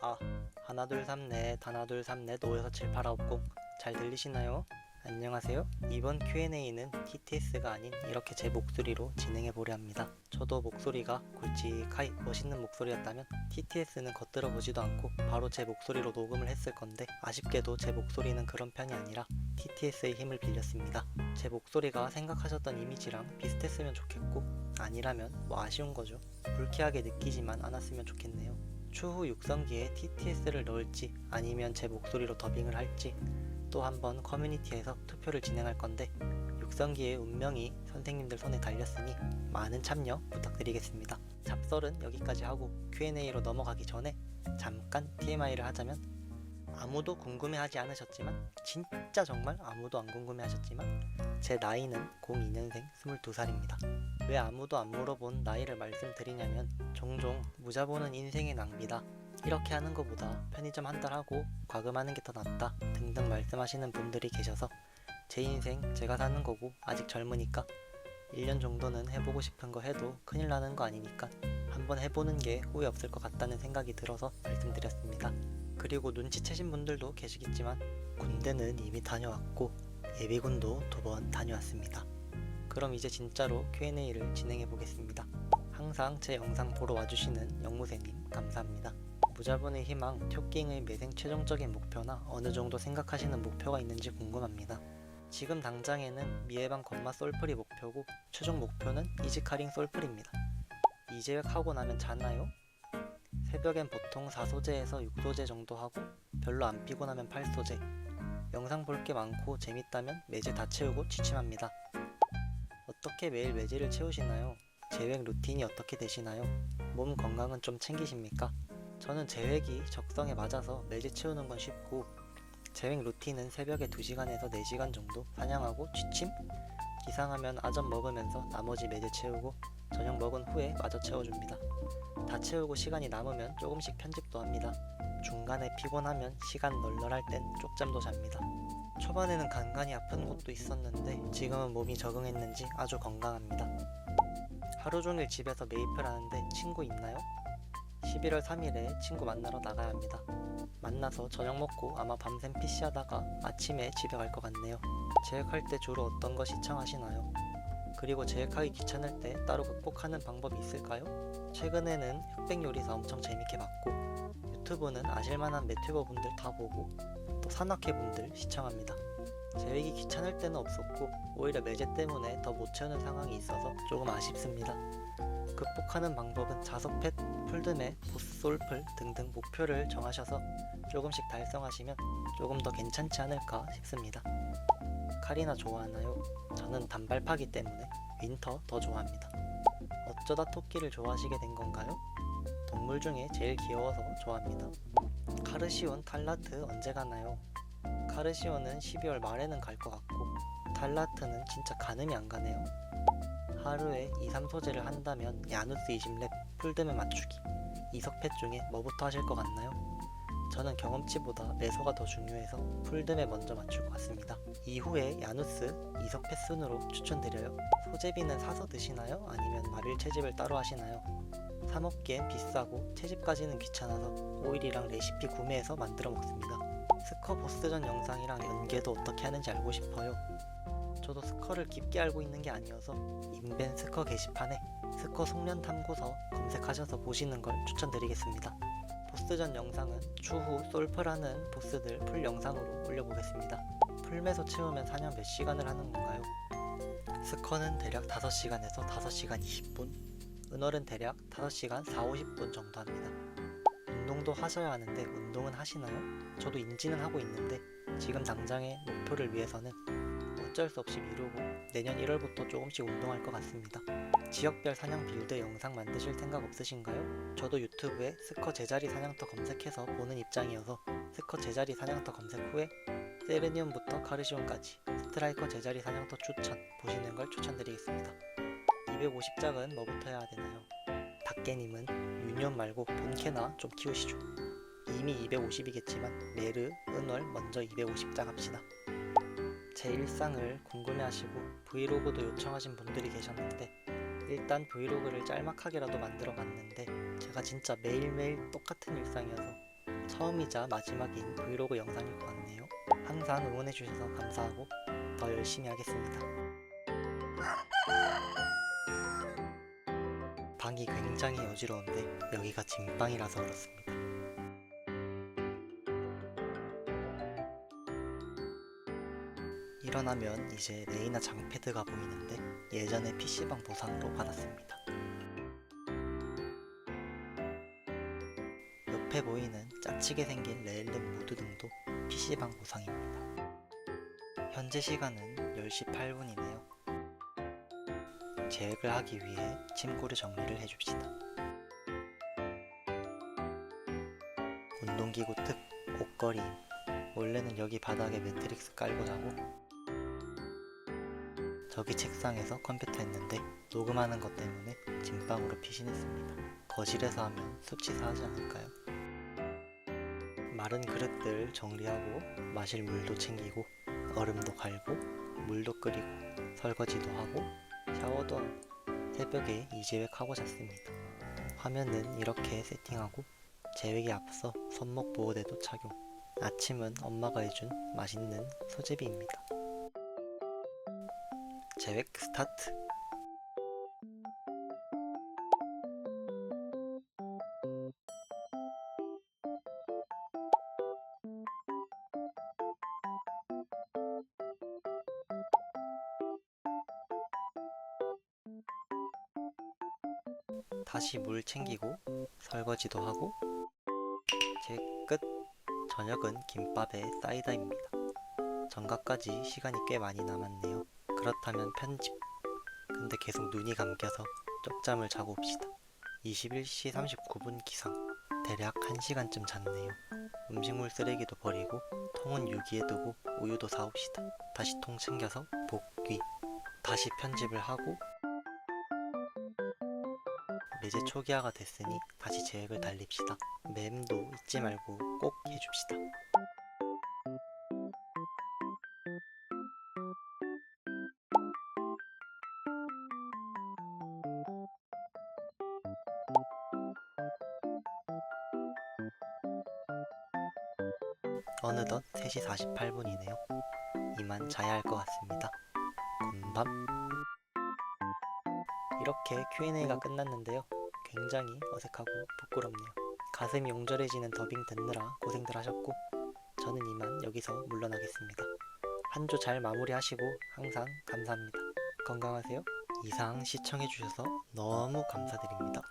아아 하나 둘 삼 넷 하나 둘 삼넷 오여섯 칠팔 아홉 공잘 들리시나요? 안녕하세요. 이번 Q&A는 TTS가 아닌 이렇게 제 목소리로 진행해 보려 합니다. 저도 목소리가 굵직하이 멋있는 목소리였다면 TTS는 겉들어 보지도 않고 바로 제 목소리로 녹음을 했을 건데 아쉽게도 제 목소리는 그런 편이 아니라 TTS의 힘을 빌렸습니다. 제 목소리가 생각하셨던 이미지랑 비슷했으면 좋겠고 아니라면 뭐 아쉬운 거죠. 불쾌하게 느끼지만 않았으면 좋겠네요. 추후 육성기에 TTS를 넣을지 아니면 제 목소리로 더빙을 할지 또 한번 커뮤니티에서 투표를 진행할 건데 육성기의 운명이 선생님들 손에 달렸으니 많은 참여 부탁드리겠습니다. 잡설은 여기까지 하고 Q&A로 넘어가기 전에 잠깐 TMI를 하자면 아무도 궁금해하지 않으셨지만 진짜 정말 아무도 안 궁금해하셨지만 제 나이는 02년생 22살입니다. 왜 아무도 안 물어본 나이를 말씀드리냐면 종종 무자 보는 인생의 낭비다. 이렇게 하는 것보다 편의점 한 달 하고 과금하는 게 더 낫다 등등 말씀하시는 분들이 계셔서 제 인생 제가 사는 거고 아직 젊으니까 1년 정도는 해보고 싶은 거 해도 큰일 나는 거 아니니까 한번 해보는 게 후회 없을 것 같다는 생각이 들어서 말씀드렸습니다. 그리고 눈치채신 분들도 계시겠지만 군대는 이미 다녀왔고 예비군도 두 번 다녀왔습니다. 그럼 이제 진짜로 Q&A를 진행해 보겠습니다. 항상 제 영상 보러 와주시는 영무새님 감사합니다. 무자본의 희망, 튜깅의 매생 최종적인 목표나 어느 정도 생각하시는 목표가 있는지 궁금합니다. 지금 당장에는 미해방 건마 솔플이 목표고 최종 목표는 이지카링 솔플입니다. 이재획 하고 나면 자나요? 새벽엔 보통 4소제에서 6소제 정도 하고 별로 안 피곤하면 8소제 영상 볼 게 많고 재밌다면 매제 다 채우고 취침합니다. 어떻게 매일 매제를 채우시나요? 재획 루틴이 어떻게 되시나요? 몸 건강은 좀 챙기십니까? 저는 재획이 적성에 맞아서 매제 채우는 건 쉽고 재획 루틴은 새벽에 2시간에서 4시간 정도 사냥하고 취침? 기상하면 아점 먹으면서 나머지 매제 채우고 저녁 먹은 후에 마저 채워줍니다. 다 채우고 시간이 남으면 조금씩 편집도 합니다. 중간에 피곤하면 시간 널널할 땐 쪽잠도 잡니다. 초반에는 간간히 아픈 곳도 있었는데 지금은 몸이 적응했는지 아주 건강합니다. 하루 종일 집에서 메이플 하는데 친구 있나요? 11월 3일에 친구 만나러 나가야 합니다. 만나서 저녁 먹고 아마 밤샘 PC 하다가 아침에 집에 갈 것 같네요. 제획할 때 주로 어떤 거 시청하시나요? 그리고 제획하기 귀찮을 때 따로 극복하는 방법이 있을까요? 최근에는 흑백 요리사 엄청 재밌게 봤고 유튜브는 아실만한 매튜버 분들 다 보고 또 산악회 분들 시청합니다. 제획이 귀찮을 때는 없었고 오히려 매제 때문에 더 못 채우는 상황이 있어서 조금 아쉽습니다. 극복하는 방법은 자석펫, 풀드맵, 보스 솔플 등등 목표를 정하셔서 조금씩 달성하시면 조금 더 괜찮지 않을까 싶습니다. 칼이나 좋아하나요? 저는 단발파기 때문에 윈터 더 좋아합니다. 어쩌다 토끼를 좋아하시게 된 건가요? 동물 중에 제일 귀여워서 좋아합니다. 카르시온 탈라트 언제 가나요? 카르시온은 12월 말에는 갈 것 같고 탈라트는 진짜 가늠이 안 가네요. 하루에 2, 3소제를 한다면 야누스 20렙 풀드에 맞추기 이석패 중에 뭐부터 하실 것 같나요? 저는 경험치보다 매소가 더 중요해서 풀드에 먼저 맞출 것 같습니다. 이후에 야누스, 이석패 순으로 추천드려요. 소제비는 사서 드시나요? 아니면 마빌 채집을 따로 하시나요? 사 먹기엔 비싸고 채집까지는 귀찮아서 오일이랑 레시피 구매해서 만들어 먹습니다. 스커 보스전 영상이랑 연계도 어떻게 하는지 알고 싶어요. 저도 스커를 깊게 알고 있는 게 아니어서 인벤 스커 게시판에 스커 송년 탐구서 검색하셔서 보시는 걸 추천드리겠습니다. 보스전 영상은 추후 솔프라는 보스들 풀 영상으로 올려보겠습니다. 풀매소 채우면 사냥 몇 시간을 하는 건가요? 스커는 대략 5시간에서 5시간 20분, 은월은 대략 5시간 4, 50분 정도 합니다. 운동도 하셔야 하는데 운동은 하시나요? 저도 인지는 하고 있는데 지금 당장의 목표를 위해서는 어쩔 수 없이 미루고 내년 1월부터 조금씩 운동할 것 같습니다. 지역별 사냥 빌드 영상 만드실 생각 없으신가요? 저도 유튜브에 스커 제자리 사냥터 검색해서 보는 입장이어서 스커 제자리 사냥터 검색 후에 세르니움부터 카르시온까지 스트라이커 제자리 사냥터 추천 보시는 걸 추천드리겠습니다. 250장은 뭐부터 해야 되나요? 닭개님은 유니온 말고 본캐나 좀 키우시죠. 이미 250이겠지만 메르, 은월 먼저 250장 합시다. 제 일상을 궁금해하시고 브이로그도 요청하신 분들이 계셨는데 일단 브이로그를 짤막하게라도 만들어 봤는데 제가 진짜 매일매일 똑같은 일상이어서 처음이자 마지막인 브이로그 영상일 것 같네요. 항상 응원해주셔서 감사하고 더 열심히 하겠습니다. 방이 굉장히 어지러운데 여기가 진방이라서 그렇습니다. 일어나면 이제 레이나 장패드가 보이는데 예전에 PC방 보상으로 받았습니다. 옆에 보이는 짜치게 생긴 레일름 모드 등도 PC방 보상입니다. 현재 시간은 10시 8분이네요. 계획을 하기 위해 침구를 정리를 해줍시다. 운동기구 특 옷걸이임. 원래는 여기 바닥에 매트릭스 깔고 자고 저기 책상에서 컴퓨터 했는데 녹음하는 것 때문에 진방으로 피신했습니다. 거실에서 하면 수치사 하지 않을까요? 마른 그릇들 정리하고 마실 물도 챙기고 얼음도 갈고 물도 끓이고 설거지도 하고 샤워도 새벽에 이재획하고 잤습니다. 화면은 이렇게 세팅하고 재획에 앞서 손목 보호대도 착용. 아침은 엄마가 해준 맛있는 소제비입니다. 재획 스타트. 다시 물 챙기고 설거지도 하고 제 끝. 저녁은 김밥에 사이다입니다. 전가까지 시간이 꽤 많이 남았네요. 그렇다면 편집. 근데 계속 눈이 감겨서 쪽잠을 자고 옵시다. 21시 39분 기상. 대략 1시간쯤 잤네요. 음식물 쓰레기도 버리고 통은 유기에 두고 우유도 사옵시다. 다시 통 챙겨서 복귀. 다시 편집을 하고 이제 초기화가 됐으니 다시 계획을 달립시다. 맴도 잊지 말고 꼭 해줍시다. 어느덧 3시 48분이네요. 이만 자야 할 것 같습니다. 곤밤. 이렇게 Q&A가 끝났는데요. 굉장히 어색하고 부끄럽네요. 가슴이 용절해지는 더빙 듣느라 고생들 하셨고 저는 이만 여기서 물러나겠습니다. 한 주 잘 마무리하시고 항상 감사합니다. 건강하세요. 이상 시청해주셔서 너무 감사드립니다.